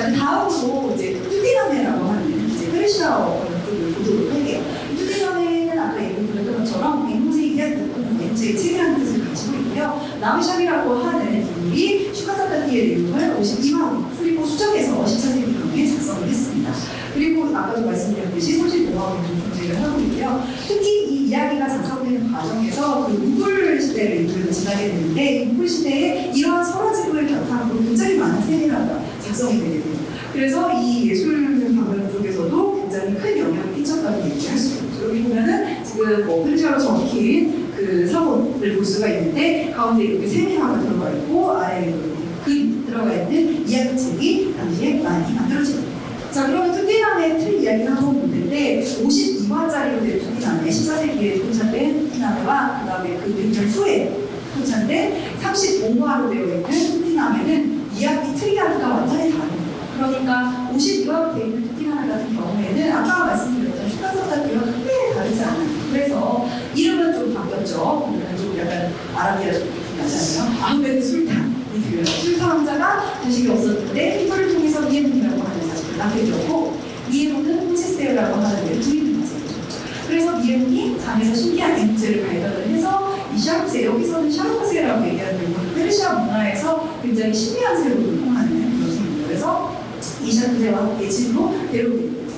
자, 그 다음으로 이제 뚜디라메라고 하는 이제 페르시아어 쪽을 보도록 할게요. 이 뚜디라메는 아까 얘기 드렸던 것처럼 앵무새 이야기 앵무새의 체계라는 뜻을 가지고 있고요. 나우샵이라고 하는 인물이 슈카사타티의 내용을 52만 그리고 수정해서 14세기 경에 작성을 했습니다. 그리고 아까도 말씀드렸듯이 35만 원 존재를 하고 있고요. 특히 이 이야기가 작성되는 과정에서 그 무굴 시대를 이끌고 지나게 되는데 이 무굴 시대에 이러한 설화지도를 바탕으로 굉장히 많은 세미나가 작성이 되게 돼요. 그래서 이 예술 방면 쪽에서도 굉장히 큰 영향을 끼쳤다고 얘기할 수 있죠. 여기 보면은 지금 뭐 편지하로 적힌 그 사본을 볼 수가 있는데 가운데 이렇게 세미나가 들어가 있고 아래에 글 들어가 있는 이야기책이 당시에 많이 만들어집니다. 자 그러면 투디남의 틀 이야기를 한번 보는데 52화짜리로 된 투디남의 14세기에 통찬된 투디남과 그 다음에 그 100년 후에 통찬된 35화로 되어 있는 투디남에는 이야기 다릅니다. 그러니까 52화로 되어 있는 투디남 같은 경우에는 아까 말씀드렸던 슈카소다트와 크게 다르지 않아요. 그래서 이름은 좀 바뀌었죠. 좀 약간 아라비아 좀 않아요? 아무래도 술탄이 들려요. 술탄 왕자가 자식이 없었는데 이거를 통해서 니에문이라고 하는 자식을 낳게 되었고 니에문은 호치스테라고 하는 부인을 맞아요. 그래서 니에문이 장에서 신기한 앵무새를 발견을 해서 이 샤르세 여기서는 샤르코세라고 얘기하는 건 페르시아 문화에서 굉장히 신비한 새로 통하는 그런 생입니다. 그래서 이 샤르코세와 함께 데려오게 됩니다.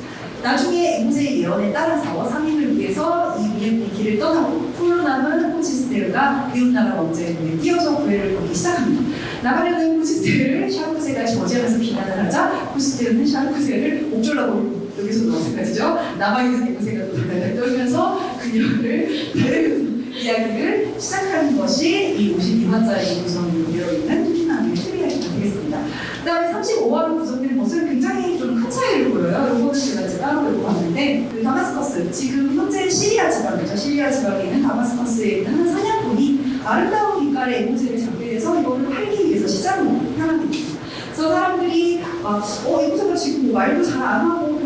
나중에 앵무새의 예언에 따라서 상인을 위해서 이 미에문이 길을 떠나고 홀로 남은 호치스테르가 이웃나라 눈에 띄어서 구애를 받기 시작합니다. 나가려는 호치스테르를 샤르코세가 저지하면서 비난을 하자 호치스테르는 샤르코세를 옥졸라고 여기서 마찬가지죠. 남아있는 앵무새가 또 달달 떨면서 그녀를 데려오는 이야기를 시작하는 것이 이 52화짜리 구성으로 되어 있는 투키나미의 트리아이가 되겠습니다. 그 다음에 35화로 구성된 것은 굉장히 좀 큰 차이를 보여요. 이거는 제가 따로 읽고 왔는데 그 다마스커스, 지금 현재 시리아 지방이죠. 시리아 지방에 있는 다마스커스에 있는 한 사냥꾼이 아름다운 빛깔의 앵무새를 잡게 돼서 이거를 팔기 위해서 시장으로 향합니다. 그래서 사람들이 막, 어, 앵무새가 지금 뭐 말도 잘 안 하고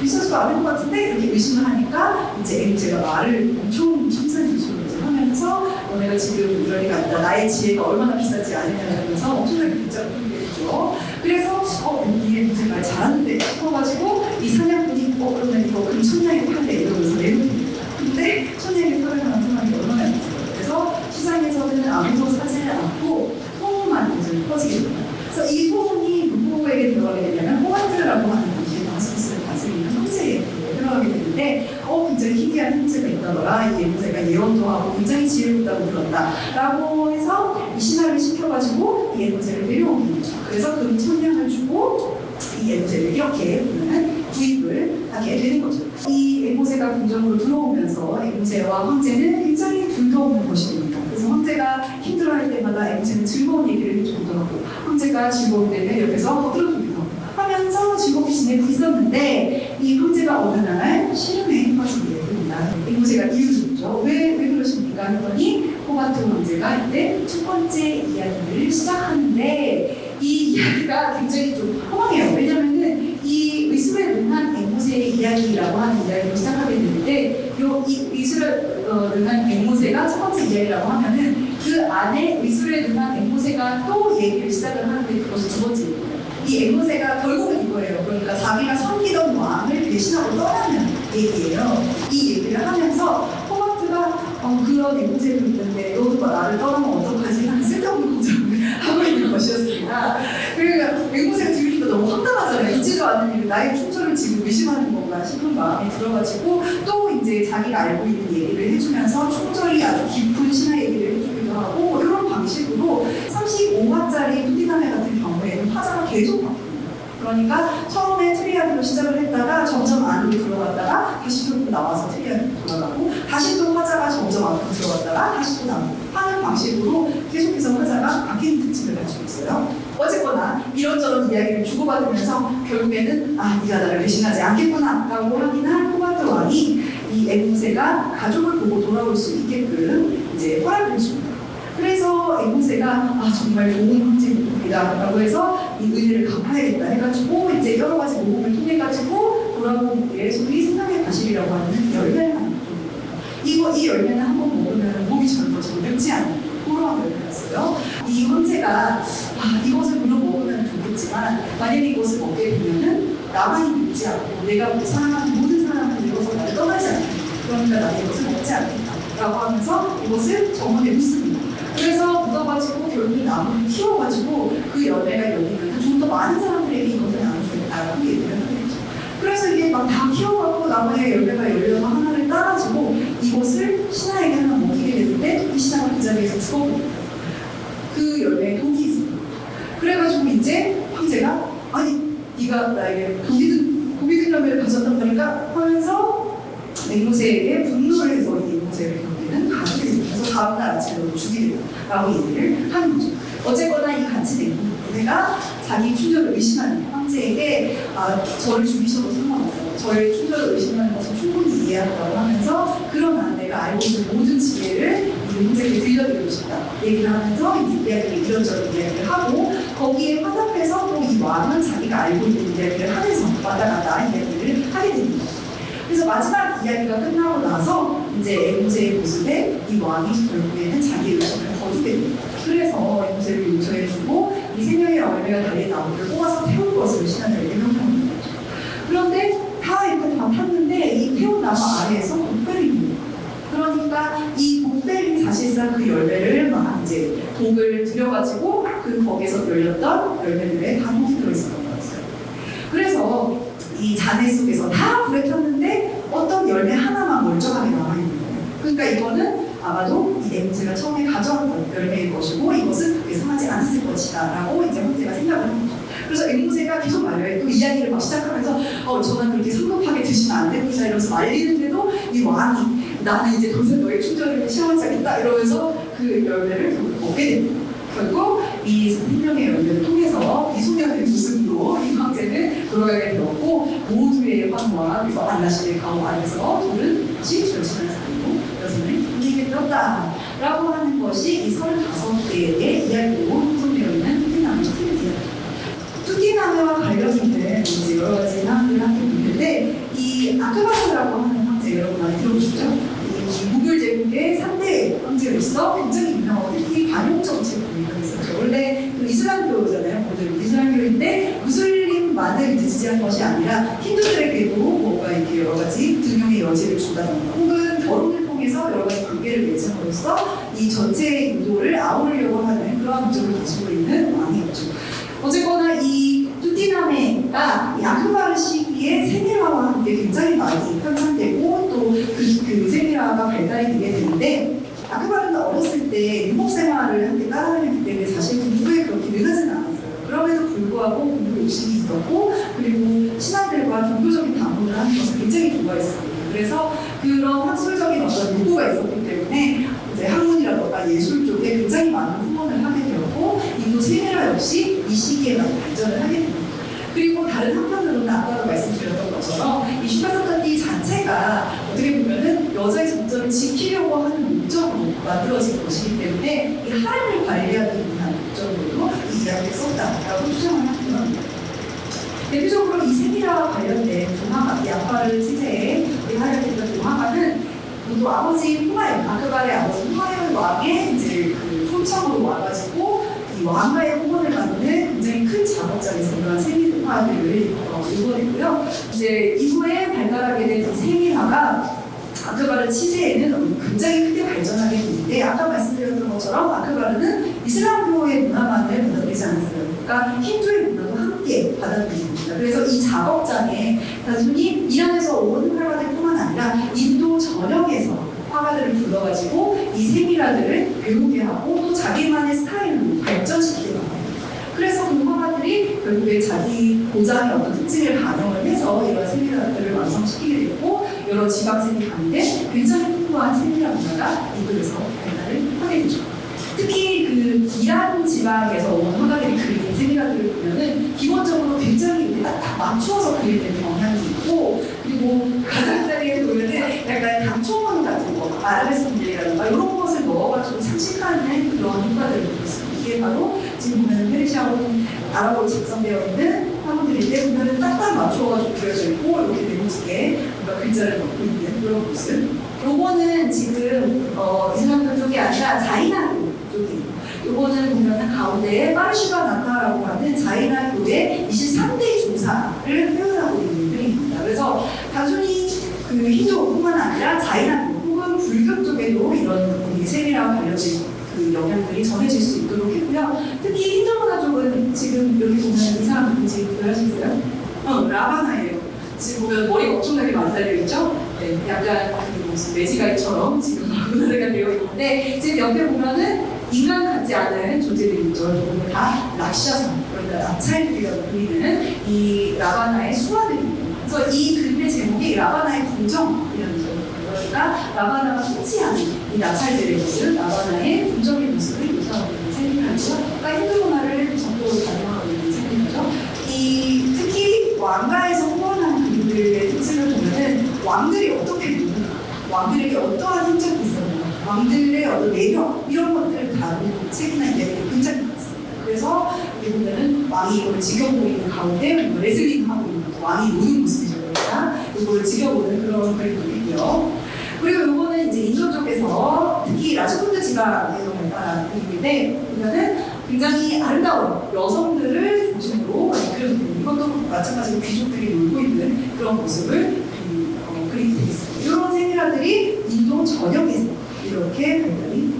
비싸지도 않을 것 같은데 이렇게 의심을 하니까 이제 앵무새가 말을 엄청 거죠. 하면서 어, 내가 지금 아니다. 나의 지혜가 얼마나 비싸지 않느냐면서 엄청나게 긴장을 되죠. 그래서 어, 이게 무슨 말 잘하는데 싶어가지고 이 사냥꾼이 어, 그러면 이거 그럼 천냥에 팔래 이러면서 내놓습니다. 근데 천냥에 팔을 사람이 얼마나 있어요. 그래서 시장에서는 아무도 사지 않고 소문만 이제 퍼지게 됩니다. 그래서 이 소문이 누구에게 들어가게 되냐면 호와트라고 하는 당시에 다스쿠스를 다스리는 형제에게 들어가게 되는데 어 굉장히 희귀한 형제가 있다더라 이 형제가 예언도 하고 굉장히 지혜롭다고 들었다 라고 해서 이 신하를 시켜가지고 이 데려오게 됩니다 그래서 그 천냥을 주고 이 앵무새를 이렇게 구입을 하게 되는 거죠 이 앵무새가 궁정으로 들어오면서 앵무새와 황제는 굉장히 즐거운 것이 됩니다 그래서 황제가 힘들어할 때마다 앵무새는 즐거운 얘기를 해주기도 하고 황제가 즐거울 때는 옆에서 떠들어주기도 하고 하면서 즐겁게 지내고 있었는데 이 황제가 어느 날 시름에 빠지게 됩니다. 앵무새가 이유줬죠. 왜, 왜 그러십니까? 했더니 호바트 황제가 이때 첫 번째 이야기를 시작하는데 이 이야기가 굉장히 좀 허망해요. 왜냐면은 이 의술에 능한 앵무새의 이야기라고 하는 이야기를 시작하게 되는데 요이 의술에 어, 능한 앵무새가 첫 번째 이야기라고 하면은 그 안에 의술에 능한 앵무새가 또 얘기를 시작을 하는데 그것이 두 번째. 이 앵무새가 결국은 이거예요. 그러니까 자기가 섬기던 왕을 배신하고 떠나는 얘기예요. 이 얘기를 하면서 호바트가 어, 그런 앵무새도 있는데 너도 나를 떠나면 어떡하지? 하는 쓸데없는 걱정을 하고 있는 것이었습니다. 그러니까 앵무새가 들으니까 너무 황당하잖아요. 있지도 않은 일, 나의 충절을 지금 의심하는 건가 싶은 마음이 들어가지고 또 이제 자기가 알고 있는 얘기를 해주면서 충절이 아주 깊은 신화 얘기를 해주기도 하고 뭐 이런 방식으로 35화짜리 푸디나메 같은 경우에는 화자가 계속 바뀝니다. 그러니까 처음에 트리아드로 시작을 했다가 점점 안으로 들어갔다가 다시 또 나와서 트리아드로 돌아가고 다시 또 화자가 점점 안으로 들어갔다가 다시 또 나오고 하는 방식으로 계속해서 화자가 바뀌는 특징을 가지고 있어요. 어쨌거나 이런저런 이야기를 주고받으면서 결국에는 아 네가 나를 배신하지 않겠구나 라고 확인한 호바트 왕이 이 앵무새가 가족을 보고 돌아올 수 있게끔 이제 허락을 해줍니다. 그래서 앵무새가 아 정말 좋은 황제입니다 라고 해서 이 은혜를 갚아야겠다 해가지고 이제 여러 가지 모험을 통해 가지고 돌아온 게 소위 생명의 과실이라고 하는 열매를 하는 겁니다. 이거 이 열매는 한번 먹으면 몸이 젊어지고 늙지 않는 호로한 열매였어요. 이 황제가 아 이것을 물론 먹으면 좋겠지 있지만 만약에 이것을 먹게 되면은 나만이 늙지 않고 내가 사랑하는 모든 사람은 늙어서 나를 떠나지 않겠다. 그러니까 나는 이것을 먹지 않겠다. 라고 하면서 이것을 정원에 묻습니다. 그래서 묻어가지고 결국 나무를 키워가지고 그 열매가 열리면 좀더 많은 사람들에게 이것을 나눠주겠다라고 얘기를 하겠죠. 그래서 이게 막 다 키워갖고 나무에 열매가 열려서 따가지고 이것을 신하에게 하나 먹이게 되는데 이 신하가 그 자리에서 죽어버립니다. 그 열매에 독이 있습니다. 그래가지고 이제 황제가 아니 네가 나에게 고기든 고기든 열매를 가졌단 말인가 하면서 앵무새에게 분노를 해서 이 앵무새를 경기는 가게 됩니다. 그래서 다음날 아침에 너를 죽이리라고 얘기를 하는 거죠. 어쨌거나 이 같이 앵무새가 자기 충절을 의심하는 황제에게 아, 저를 죽이셔도 상관없어요. 저의 충절을 의심하는 것은 충분히 이해한다고 하면서 그러나 내가 알고 있는 모든 지혜를 이 앵무새에게 들려드리고 싶다. 얘기를 하면서 이 이야기를 이런저런 이야기를 하고 거기에 화답해서 또 이 왕은 자기가 알고 있는 이야기를 하면서 와다가다 이야기를 하게 됩니다. 그래서 마지막 이야기가 끝나고 나서 이제 앵무새의 모습에 이 왕이 결국에는 자기 의심을 거두게 됩니다. 그래서 앵무새를 용서해주고 이 생명의 열매가 달린 나무를 뽑아서 태울 것을 신하들에게 거죠. 그런데 다 이렇게 다 탔는데 이 태운 나무 아래에서 거예요. 그러니까 이 목벨이 사실상 그 열매를 막 이제 독을 들여가지고 그 거기서 열렸던 열매들에 다 독이 들어있었던 거였어요. 그래서 이 잔해 속에서 다 불에 탔는데 어떤 열매 하나만 멀쩡하게 남아있는 거예요. 그러니까 이거는 아마도 이 앵무새가 처음에 가져왔던 열매일 것이고 이것은 그렇게 상하지 않았을 것이다 라고 이제 황제가 생각을 한 거죠. 그래서 앵무새가 계속 말려요. 또 이야기를 막 시작하면서 어 저는 그렇게 성급하게 드시면 안 됩니다 이러면서 말리는데도 이 왕이 나는 이제 더 이상 너의 충전을 시험하지 않겠다 이러면서 그 열매를 먹게 됩니다. 결국 이 생명의 열매를 통해서 이소년의 모습으로 이 황제는 돌아가게 되었고 모두의 황과 안나시의 가오 안에서 둘은 다시 절친한 사이로 여성을 보내게 되었다 라고 하는 것이 이 35개의 이야기로 형성되어 있는 뚜띠나무 스티븐 이야기 뚜띠나무와 관련 있는 여러 가지 사항들을 함께 보는데 이 아크바스라고 하는 황제 여러분 많이 들어보셨죠? 이 무굴 제국의 3대 황제로서 굉장히 유명하고 특히 반용 정책을 있었죠. 원래 그 이슬람교잖아요. 모두 이슬람교인데 무슬림만을 지지한 것이 아니라 힌두들에게도 뭔가 이렇게 여러 가지 등용의 여지를 준다던가 혹은 결혼을 통해서 여러 가지 관계를 맺음으로써 이 전체 인도를 아우르려고 하는 그러한 목적을 가지고 있는 왕이었죠. 어쨌거나 이 뚜티 나메가 이 아크바르 시기에 세미라와 함께 굉장히 많이 편찬되고 또그 그 세미라가 발달이 되게 되는데 아크바르는 어렸을 때 유목 생활을 함께 따라다녔기 때문에 사실 공부에 그렇게 능하지는 않았어요. 그럼에도 불구하고 공부 욕심이 있었고 그리고 신하들과 종교적인 담론을 하는 것을 굉장히 좋아했습니다. 그래서 그런 학술적인 어떤 요구가 있었기 때문에 이제 학문이라던가 예술 쪽에 굉장히 많은 후원을 하게 되었고 인도 세미라 역시 이 시기에 많이 발전을 하게 됩니다. 그리고 다른 한편으로는 아까도 말씀드렸던 것처럼 이 슈가사카티 자체가 어떻게 보면은 여자의 정점을 지키려고 하는 목적으로 만들어진 것이기 때문에 이 하렘을 관리하기 위한 목적으로 이 이야기를 썼다라고 추정을 합니다. 대표적으로 이 세미라와 관련된 동화가, 이 아빠를 치세에 하려했던 동화가는 모두 아버지 후마연, 아크발의 아버지 후마연 왕의 이제 그 초청으로 와가지고 이 왕가의 후원을 받는 큰 작업장에서 이러한 세미화들을 어, 이루어냈고요. 이제 이후에 발달하게 된이 세미화가 아크바르 치세에는 굉장히 크게 발전하게 됐는데 아까 말씀드렸던 것처럼 아크바르는 이슬람교의 문화만을 받아들이지 않았어요. 그러니까 힌두의 문화도 함께 받아들입니다. 그래서 이 작업장에 단순히 이란에서 온 화가들뿐만 아니라 인도 전역에서 화가들을 불러가지고 이 세미라들을 배우게 하고 또 자기만의 스타일로 발전시키게 합니다. 그래서 그 화가들이 결국에 자기 고장의 어떤 특징을 반영을 해서 이런 세미라들을 완성시키게 됐고 여러 지방생이 가는데 굉장히 풍부한 세미라 문화가 이곳에서 발달을 하게 되죠. 특히 그 이란 지방에서 온 화가들이 그린 세미라들을 보면은 기본적으로 굉장히 이렇게 딱 맞추어서 그리는 경향이 있고 그리고 가장자리에 보면은 약간 감초원 같은 거 아라베스분들이라든가 이런 것을 넣어가지고 장식하는 그런 효과들을 있습니다. 이게 바로 지금은 페르시아어 아랍어로 작성되어 있는 화분들인데 보면은 딱딱 맞춰가지고 그려져 있고 이렇게 네모지게 글자를 넣고 있는 그런 모습. 요거는 지금 어, 이슬람교 쪽이 아니라 자이나교 쪽이에요. 요거는 보면 가운데에 파르슈가 나타라고 하는 자이나교의 23대 종사를 표현하고 있는 그림입니다. 그래서 단순히 그 힌두어뿐만 아니라 자이나교 혹은 불교 쪽에도 이런 세밀한 관련된 그 영향들이 전해질 수 있도록 했고요. 특히 문화 쪽은 지금 여기 보면 이 사람 누군지 보여주세요. 어, 라바나예요. 지금 보면 머리가 엄청나게 많이 달려 있죠? 네, 약간 그 무슨 매지가이처럼 지금 문화가 되어 있는데 지금 옆에 보면은 인간 같지 않은 존재들이 있죠. 보면 다 락샤상, 그러니까 낙찰들이라고 불리는 이 라바나의 수화들입니다. 그래서 이 그림의 제목이 라바나의 궁정이라는 거예요. 그러니까 라바나가 통치하는 이 낙찰들의 모습, 라바나의 궁정의 모습을 있는 생각이고요. 그러니까 힌두 문화를 전도로 반영하고 있는 생각이죠. 이 특히 왕가에서 후원하는 그림들의 특징을 보면은 왕들이 어떻게 보는가, 왕들에게 어떠한 행적이 있었나, 왕들의 어떤 매력 이런 것들을 다루는 책이나 이야기가 굉장히 많습니다. 그래서 여기 보면은 왕이 이걸 지켜보고 있는 가운데 뭐 레슬링 하고 있는 거, 왕이 노는 모습이죠. 그러니까 이걸 지켜보는 그런 그림도 있고요. 그리고 요거는 이제 인도 쪽에서 특히 라주군드 지방에서 발달한 그림인데 보면은 굉장히 아름다운 여성들을 중심으로 그림. 이것도 마찬가지로 귀족들이 놀고 있는 그런 모습을 그, 어, 그리고 있습니다. 이런 세미나들이 인도 전역에서 이렇게 발달이